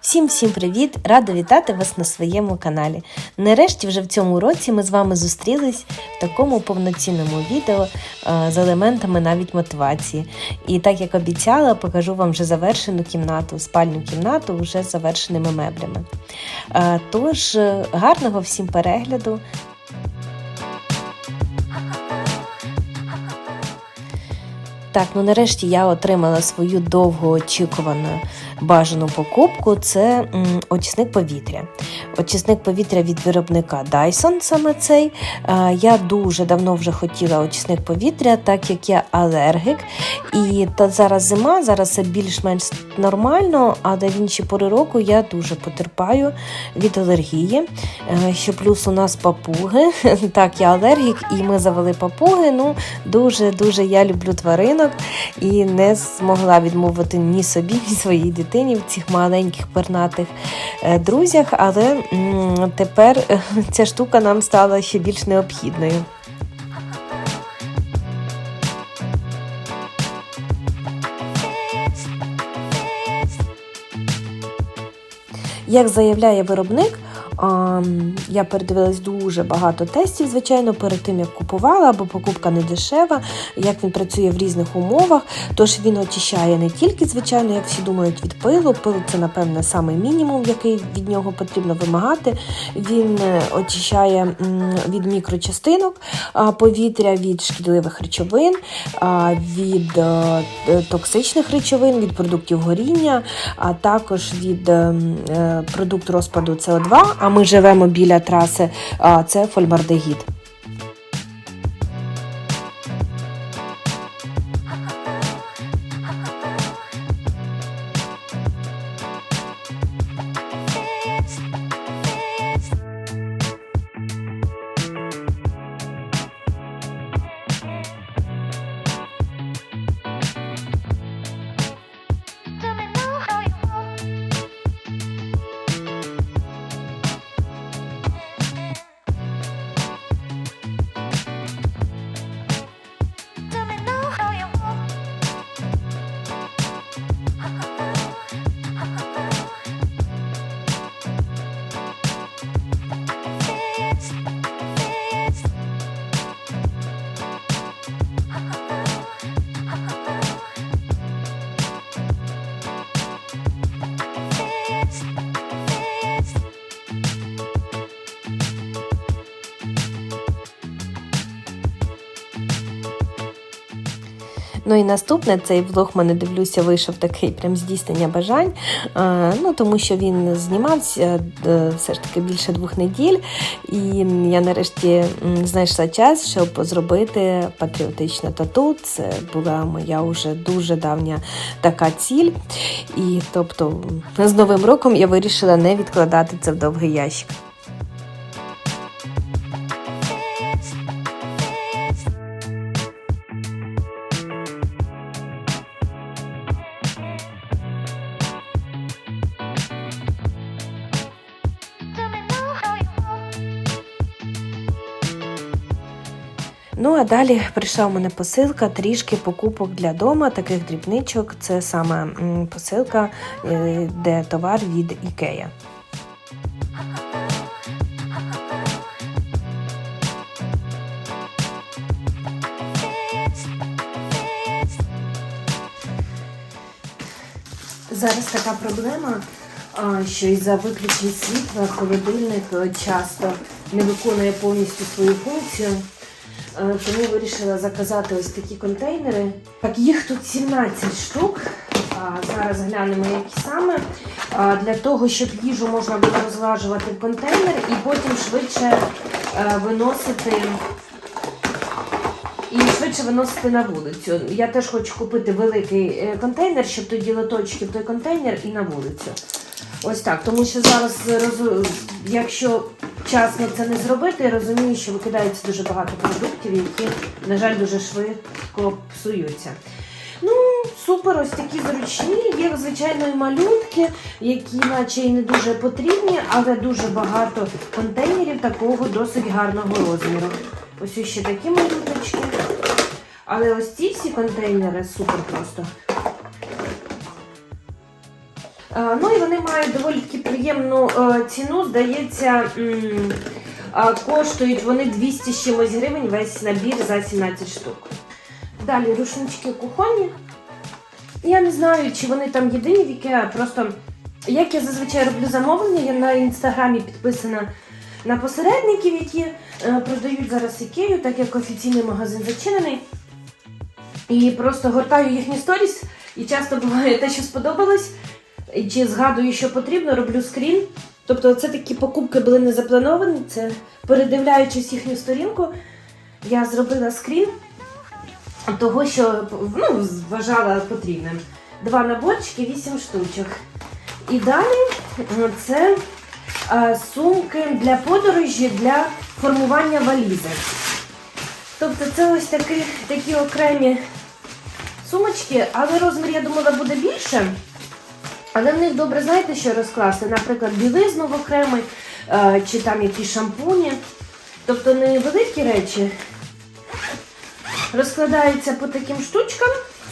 Всім всім привіт! Рада вітати вас на своєму каналі. Нарешті, вже в цьому році ми з вами зустрілись в такому повноцінному відео е, з елементами навіть мотивації. І так як обіцяла, покажу вам вже завершену кімнату, спальню кімнату вже з завершеними меблями. Е, Тож, е, гарного всім перегляду! Так, ну нарешті я отримала свою довгоочікувану бажану покупку. Це очисник повітря. Очисник повітря від виробника Dyson, саме цей. Я дуже давно вже хотіла очисник повітря, так як я алергік. І та зараз зима, зараз це більш-менш нормально, але в інші пори року я дуже потерпаю від алергії. Е, що плюс у нас папуги. Так, я алергік, і ми завели папуги. Ну, дуже-дуже я люблю тваринок і не змогла відмовити ні собі, ні своїй дитині в цих маленьких пернатих е, друзях, але тепер е, ця штука нам стала ще більш необхідною. Як заявляє виробник, я передивилась дуже багато тестів, звичайно, перед тим як купувала, бо покупка не дешева, як він працює в різних умовах. Тож він очищає не тільки, звичайно, як всі думають, від пилу. Пил це, напевне, самий мінімум, який від нього потрібно вимагати. Він е, очищає від мікрочастинок повітря, від шкідливих речовин, від е, е, токсичних речовин, від продуктів горіння, а також від е, е, продукту розпаду СО2, а ми живемо біля траси, це фольмардегід. Ну і наступне цей влог мене дивлюся, вийшов такий прям здійснення бажань. Ну тому що він знімався е, все ж таки більше двох неділь, і я нарешті знайшла час, щоб зробити патріотичне тату. Це була моя вже дуже давня така ціль. І тобто з новим роком я вирішила не відкладати це в довгий ящик. А далі прийшла у мене посилка, трішки покупок для дома, таких дрібничок. Це саме посилка, е, де товар від Ікея. Зараз така проблема, що із-за виключень світла холодильник е, часто не виконує повністю свою функцію. Е, Тому вирішила заказати ось такі контейнери. Так, їх тут 17 штук. Зараз глянемо, які саме. Для того, щоб їжу можна було розлажувати в контейнер і потім швидше е, виносити. І швидше виносити на вулицю. Я теж хочу купити великий е, контейнер, щоб тоді лоточки в той контейнер і на вулицю. Ось так. Тому що зараз, якщо вчасно це не зробити, я розумію, що викидається дуже багато продуктів, які, на жаль, дуже швидко псуються. Ну, супер, ось такі зручні. Є, звичайно, і малютки, які наче і не дуже потрібні, але дуже багато контейнерів такого досить гарного розміру. Ось ще такі малюточки. Але ось ці всі контейнери супер просто. Е, Ну і вони мають доволі таки приємну е, ціну. Здається, коштують вони 200 з чимось гривень весь набір за 17 штук. Далі рушнички кухонні. Я не знаю, чи вони там єдині в Ikea, просто як я зазвичай роблю замовлення, я на інстаграмі підписана на посередників, які е, продають зараз Ікею, так як офіційний магазин зачинений. І просто гортаю їхні сторіс, і часто буває те, що сподобалось, чи згадую, що потрібно, роблю скрін. Тобто, це такі покупки були не заплановані. Це передивляючись їхню сторінку, я зробила скрін того, що ну, вважала потрібним. Два наборчики, вісім штучок. І далі це е, сумки для подорожі для формування валізи. Тобто це ось такі, такі окремі сумочки, але розмір, я думала, буде більше. Але в них добре, знаєте, що розкласти? Наприклад, білизну в окремий, е, чи там якісь шампуні. Тобто не великі речі розкладаються по таким штучкам,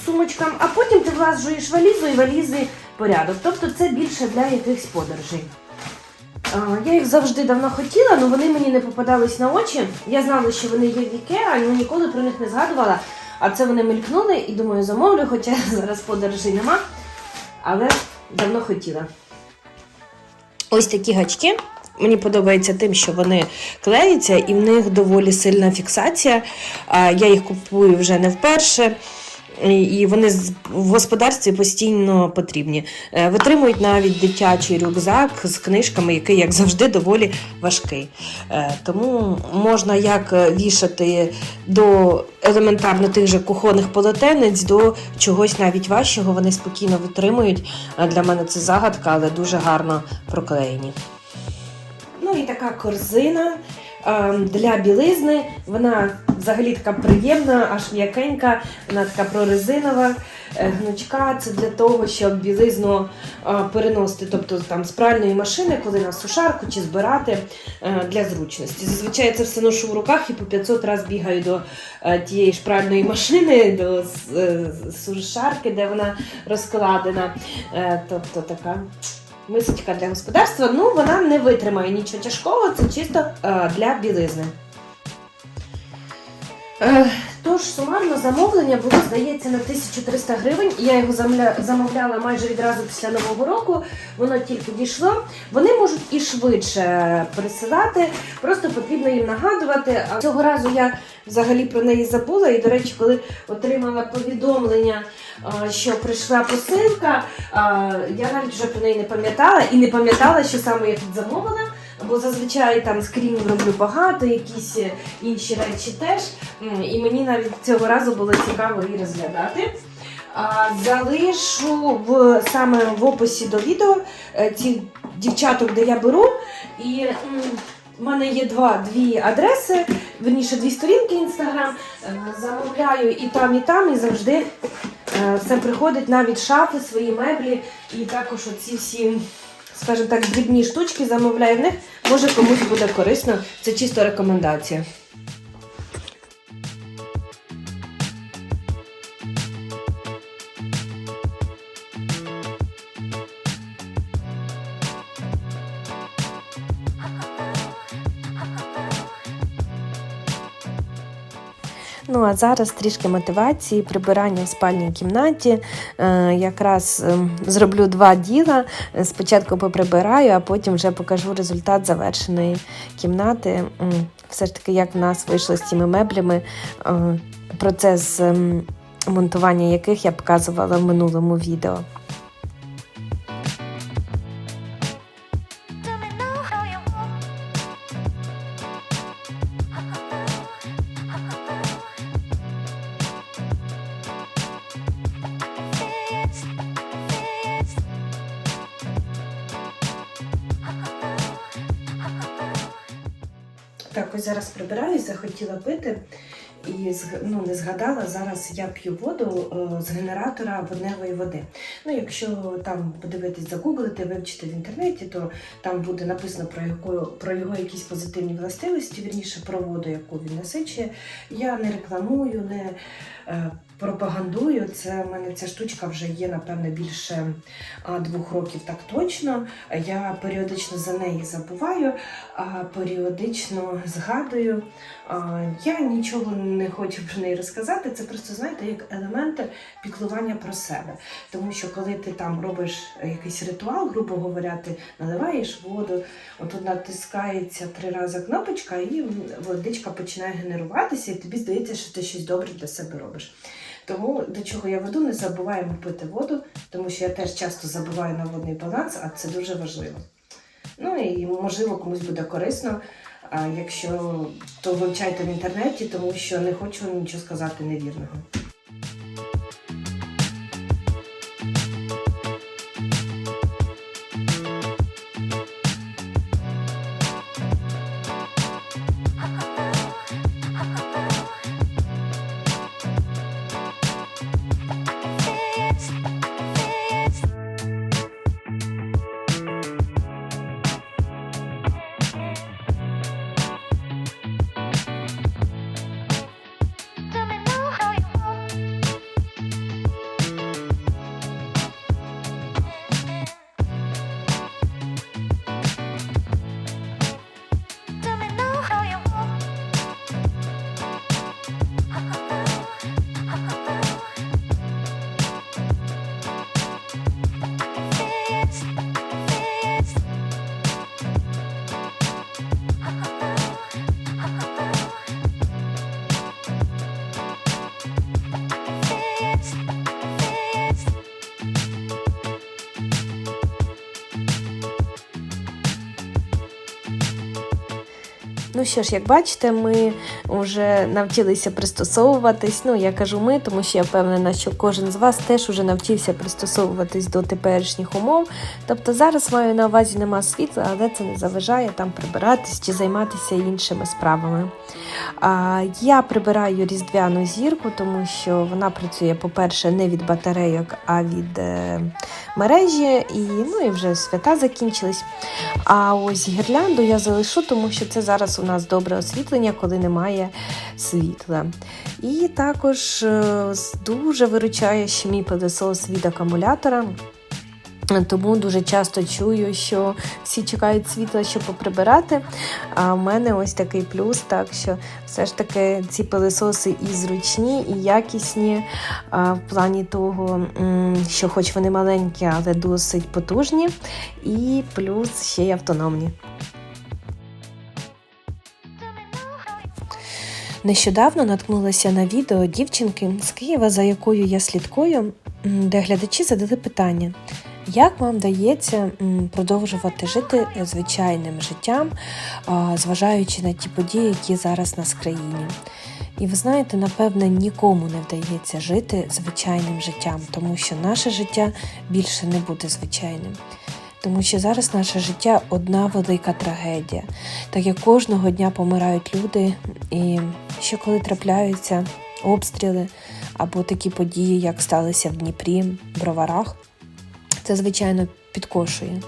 сумочкам, а потім ти влажуєш валізу і валізи порядок. Тобто це більше для якихось подорожей. Я їх завжди давно хотіла, але вони мені не попадались на очі. Я знала, що вони є в Ікеа, але ніколи про них не згадувала. А це вони мелькнули і думаю, замовлю, хоча зараз подорожей нема. Але давно хотіла. Ось такі гачки. Мені подобається тим, що вони клеються і в них доволі сильна фіксація. Я їх купую вже не вперше. І вони в господарстві постійно потрібні. Е, Витримують навіть дитячий рюкзак з книжками, який, як завжди, доволі важкий. Е, Тому можна як е, вішати до елементарно тих же кухонних полотенець до чогось навіть важчого. Вони спокійно витримують. Для мене це загадка, але дуже гарно проклеєні. Ну і така корзина для білизни. Вона взагалі така приємна, аж м'якенька, вона така прорезинова. Е, Гнучка це для того, щоб білизну е, переносити, тобто там з пральної машини, коли на сушарку чи збирати е, для зручності. Зазвичай це все ношу в руках і по 500 разів бігаю до тієї ж пральної машини, до сушарки, де вона розкладена. Тобто така мисочка для господарства. Ну, вона не витримає нічого тяжкого, це чисто е, для білизни. Тож сумарно замовлення було, здається, на 1300 гривень. Я його замовляла майже відразу після Нового року. Воно тільки дійшло. Вони можуть і швидше присилати, просто потрібно їм нагадувати. А цього разу я взагалі про неї забула. І, до речі, коли отримала повідомлення, що прийшла посилка, я навіть вже про неї не пам'ятала і не пам'ятала, що саме я тут замовила. Бо зазвичай там скрінів роблю багато, якісь е, інші речі теж. І мені навіть цього разу було цікаво її розглядати. Залишу в саме в описі до відео е, ці дівчаток, де я беру. І в мене є два, дві адреси, верніше дві сторінки інстаграм. Замовляю і там, і там, і завжди е, все приходить, навіть шафи, свої меблі, і також оці всі, скажімо так, дрібні штучки замовляю в них. Може комусь буде корисно. Це чисто рекомендація. А зараз трішки мотивації, прибирання в спальній кімнаті. Е, якраз ем, зроблю два діла. Е, Спочатку поприбираю, а потім вже покажу результат завершеної кімнати. Все ж таки, як в нас вийшло з цими меблями. Е, Процес ем, монтування яких я показувала в минулому відео. Прибираюсь, захотіла пити. І ну, не згадала, зараз я п'ю воду е, з генератора водневої води. Ну, якщо там подивитись, загуглити, вивчити в інтернеті, то там буде написано про його, про його якісь позитивні властивості, вірніше про воду, яку він насичує. Я не рекламую, не е, пропагандую. Це в мене ця штучка вже є, напевно, більше двох років, так точно. Я періодично за неї забуваю, періодично згадую. Я нічого не хочу про неї розказати. Це просто знаєте, як елементи піклування про себе. Тому що коли ти там робиш якийсь ритуал, грубо говоря, ти наливаєш воду, отут натискається три рази кнопочка, і водичка починає генеруватися, і тобі здається, що ти щось добре для себе робиш. Тому до чого я веду, не забуваємо пити воду, тому що я теж часто забуваю на водний баланс, а це дуже важливо. Ну і можливо комусь буде корисно, а якщо то вивчайте в інтернеті, тому що не хочу нічого сказати невірного. Що ж, як бачите, ми вже навчилися пристосовуватись. Ну, я кажу ми, тому що я впевнена, що кожен з вас теж вже навчився пристосовуватись до теперішніх умов. Тобто зараз маю на увазі нема світла, але це не заважає там прибиратись чи займатися іншими справами. Я прибираю різдвяну зірку, тому що вона працює, по-перше, не від батарейок, а від е, мережі, і, ну, і вже свята закінчились. А ось гірлянду я залишу, тому що це зараз у нас добре освітлення, коли немає світла. І також е, дуже виручає ще мій пилосос від акумулятора. Тому дуже часто чую, що всі чекають світла, щоб поприбирати. А в мене ось такий плюс, так що все ж таки ці пилисоси і зручні, і якісні а, в плані того, що хоч вони маленькі, але досить потужні, і плюс ще й автономні. Нещодавно наткнулася на відео дівчинки з Києва, за якою я слідкую, де глядачі задали питання. Як вам вдається продовжувати жити звичайним життям, зважаючи на ті події, які зараз нас в країні? І ви знаєте, напевне, нікому не вдається жити звичайним життям, тому що наше життя більше не буде звичайним. Тому що зараз наше життя одна велика трагедія. Так як кожного дня помирають люди, і що коли трапляються обстріли або такі події, як сталися в Дніпрі, Броварах, це звичайно підкошує.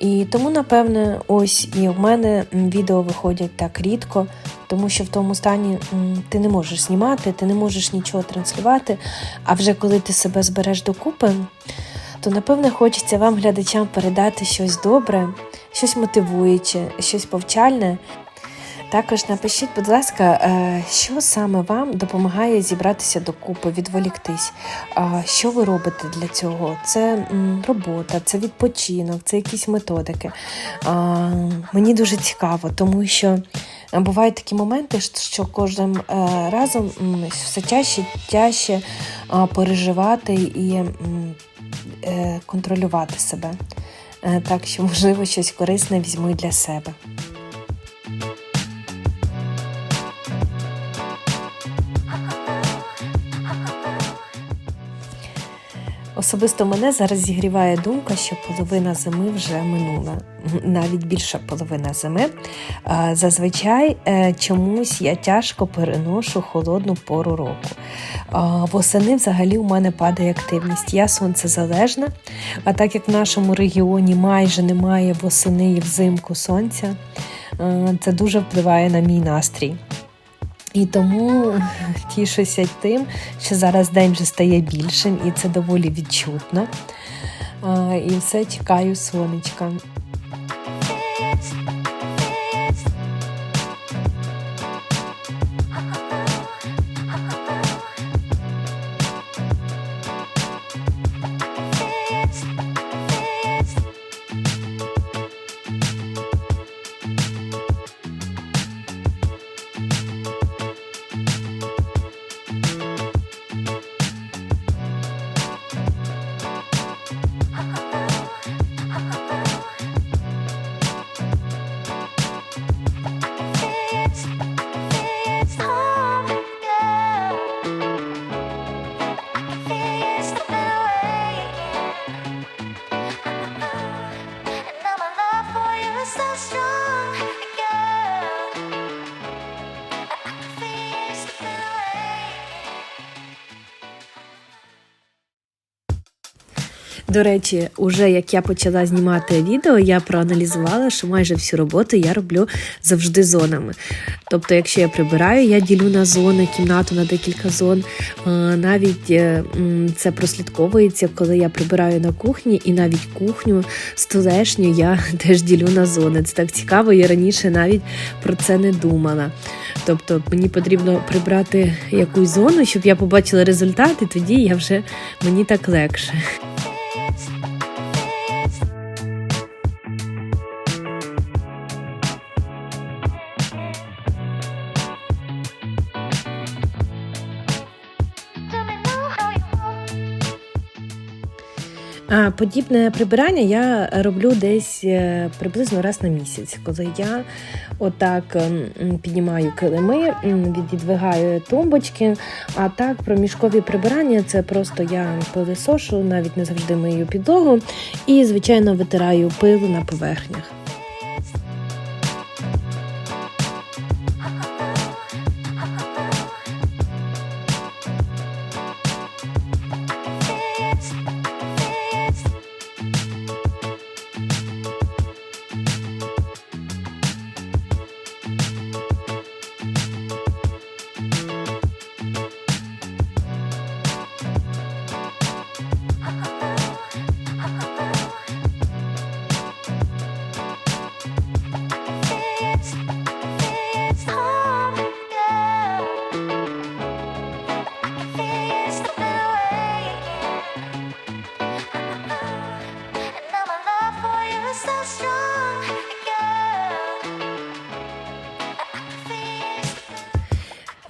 І тому, напевне, ось і в мене відео виходять так рідко, тому що в тому стані ти не можеш знімати, ти не можеш нічого транслювати. А вже коли ти себе збереш докупи, то напевне хочеться вам, глядачам, передати щось добре, щось мотивуюче, щось повчальне. Також напишіть, будь ласка, е, що саме вам допомагає зібратися докупи, відволіктись. Що ви робите для цього? Це робота, це відпочинок, це якісь методики. Мені дуже цікаво, тому що бувають такі моменти, що кожним е, разом все чаще тяжче переживати і е, контролювати себе. Так що, можливо, щось корисне візьму для себе. Особисто мене зараз зігріває думка, що половина зими вже минула, навіть більша половина зими. Зазвичай е, чомусь я тяжко переношу холодну пору року. Восени взагалі у мене падає активність. Я сонцезалежна, а так як в нашому регіоні майже немає восени і взимку сонця, е, це дуже впливає на мій настрій. І тому тішуся тим, що зараз день вже стає більшим, і це доволі відчутно. І все чекаю сонечка. So strong, До речі, уже як я почала знімати відео, я проаналізувала, що майже всю роботу я роблю завжди зонами. Тобто, якщо я прибираю, я ділю на зони, кімнату на декілька зон. Навіть е, це прослідковується, коли я прибираю на кухні, і навіть кухню столешню я теж ділю на зони. Це так цікаво, я раніше навіть про це не думала. Тобто мені потрібно прибрати якусь зону, щоб я побачила результат, і тоді я вже мені так легше. Подібне прибирання я роблю десь е, приблизно раз на місяць, коли я отак ем, піднімаю килими, віддвигаю тумбочки. А так проміжкові прибирання це просто я пилисошу, навіть не завжди мию підлогу, і звичайно витираю пил на поверхнях.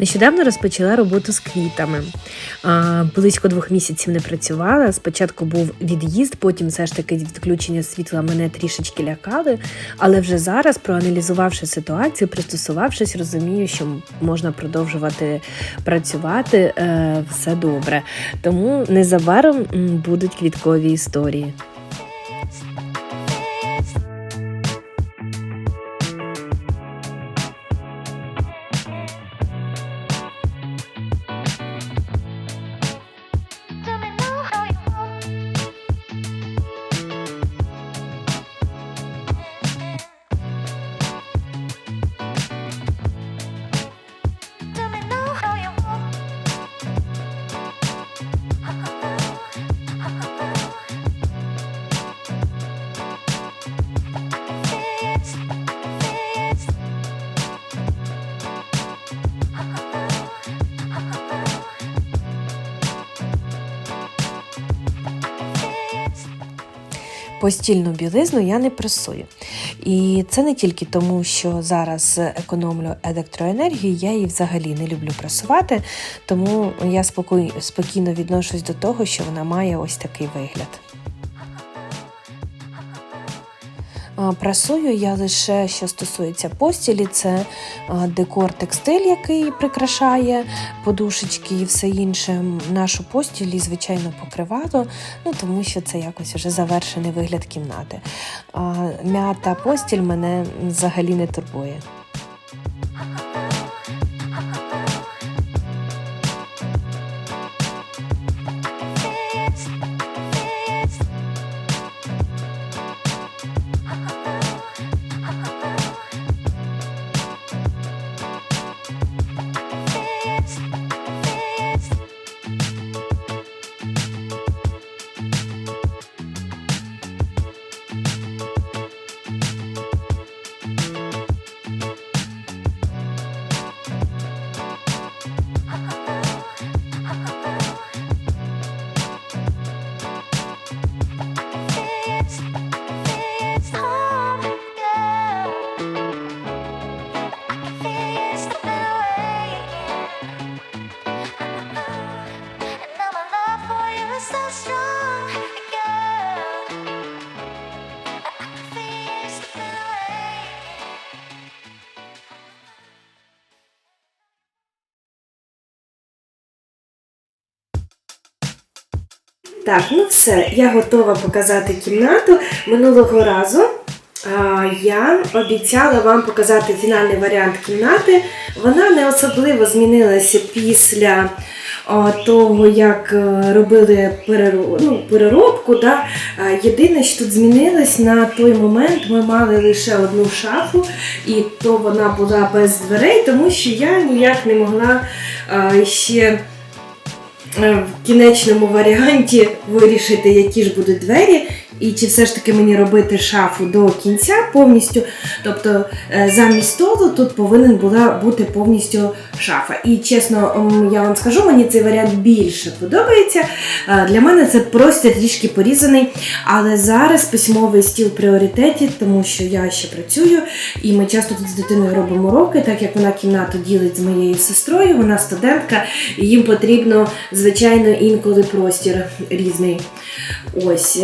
Нещодавно розпочала роботу з квітами. Близько двох місяців не працювала. Спочатку був від'їзд, потім все ж таки відключення світла мене трішечки лякали. Але вже зараз, проаналізувавши ситуацію, пристосувавшись, розумію, що можна продовжувати працювати е, все добре. Тому незабаром будуть квіткові історії. Постільну білизну я не пресую. І це не тільки тому, що зараз економлю електроенергію, я її взагалі не люблю пресувати, тому я спокій- спокійно відношусь до того, що вона має ось такий вигляд. Прасую я лише що стосується постілі, це декор текстиль, який прикрашає подушечки і все інше. Нашу постіль звичайно, покривало, ну тому що це якось вже завершений вигляд кімнати. М'ята постіль мене взагалі не турбує. Так, ну все, я готова показати кімнату. Минулого разу а, я обіцяла вам показати фінальний варіант кімнати. Вона не особливо змінилася після а, того, як е, робили переро- ну, переробку. Да? А, Єдине, що тут змінилось, на той момент ми мали лише одну шафу, і то вона була без дверей, тому що я ніяк не могла а, ще в кінечному варіанті вирішити, які ж будуть двері, і чи все ж таки мені робити шафу до кінця повністю. Тобто е, замість столу тут повинен була бути повністю шафа. І чесно, я вам скажу, мені цей варіант більше подобається. Е, Для мене це просто трішки порізаний, але зараз письмовий стіл в пріоритеті, тому що я ще працюю, і ми часто тут з дитиною робимо уроки, так як вона кімнату ділить з моєю сестрою, вона студентка, і їм потрібно, звичайно, інколи простір різний. Ось.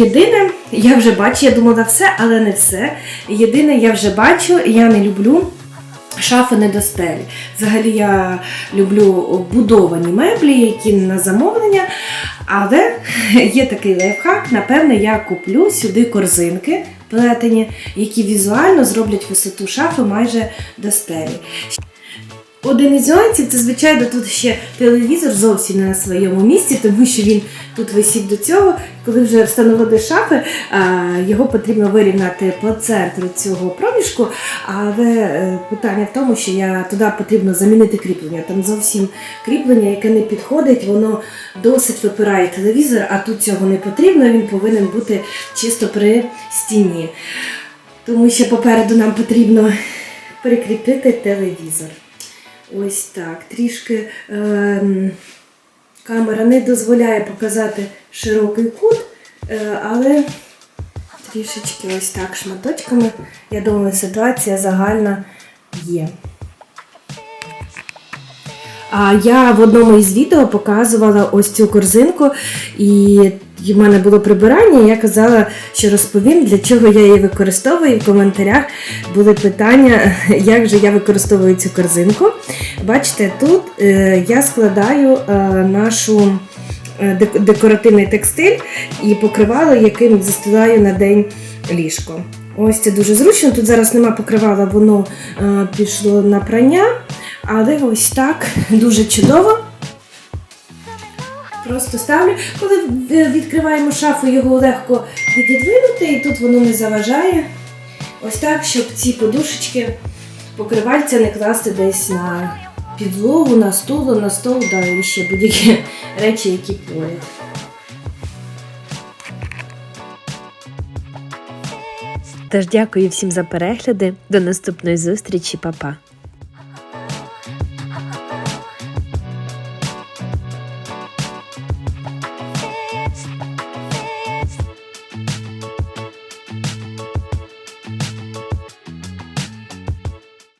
Єдине, я вже бачу, я думала все, але не все. Єдине, я вже бачу, я не люблю. Шафи не до стелі. Взагалі я люблю будовані меблі, які на замовлення. Але є такий лайфхак. Напевне, я куплю сюди корзинки плетені, які візуально зроблять висоту шафи майже до стелі. Один із нюансів це, звичайно, тут ще телевізор зовсім не на своєму місці, тому що він тут висів до цього. Коли вже встановили шафи, його потрібно вирівняти по центру цього проміжку. Але е, питання в тому, що я туди потрібно замінити кріплення. Там зовсім кріплення, яке не підходить, воно досить випирає телевізор, а тут цього не потрібно. Він повинен бути чисто при стіні. Тому що попереду нам потрібно прикріпити телевізор. Ось так. Трішки ем, камера не дозволяє показати широкий кут, е, але трішечки ось так шматочками. Я думаю, ситуація загальна є. А я в одному із відео показувала ось цю корзинку, і в мене було прибирання. і Я казала, що розповім, для чого я її використовую. І в коментарях були питання, як же я використовую цю корзинку. Бачите, тут е, я складаю е, нашу е, декоративний текстиль і покривало, яким застилаю на день ліжко. Ось це дуже зручно. Тут зараз нема покривала, воно пішло на прання. Але ось так дуже чудово. Просто ставлю. Коли е, відкриваємо шафу, його легко відідвинути, і тут воно не заважає. Ось так, щоб ці подушечки покривальця не класти десь на підлогу, на стул, на стол, да, і ще будь-які речі, які поряд. Тож дякую всім за перегляди. До наступної зустрічі, Па-па!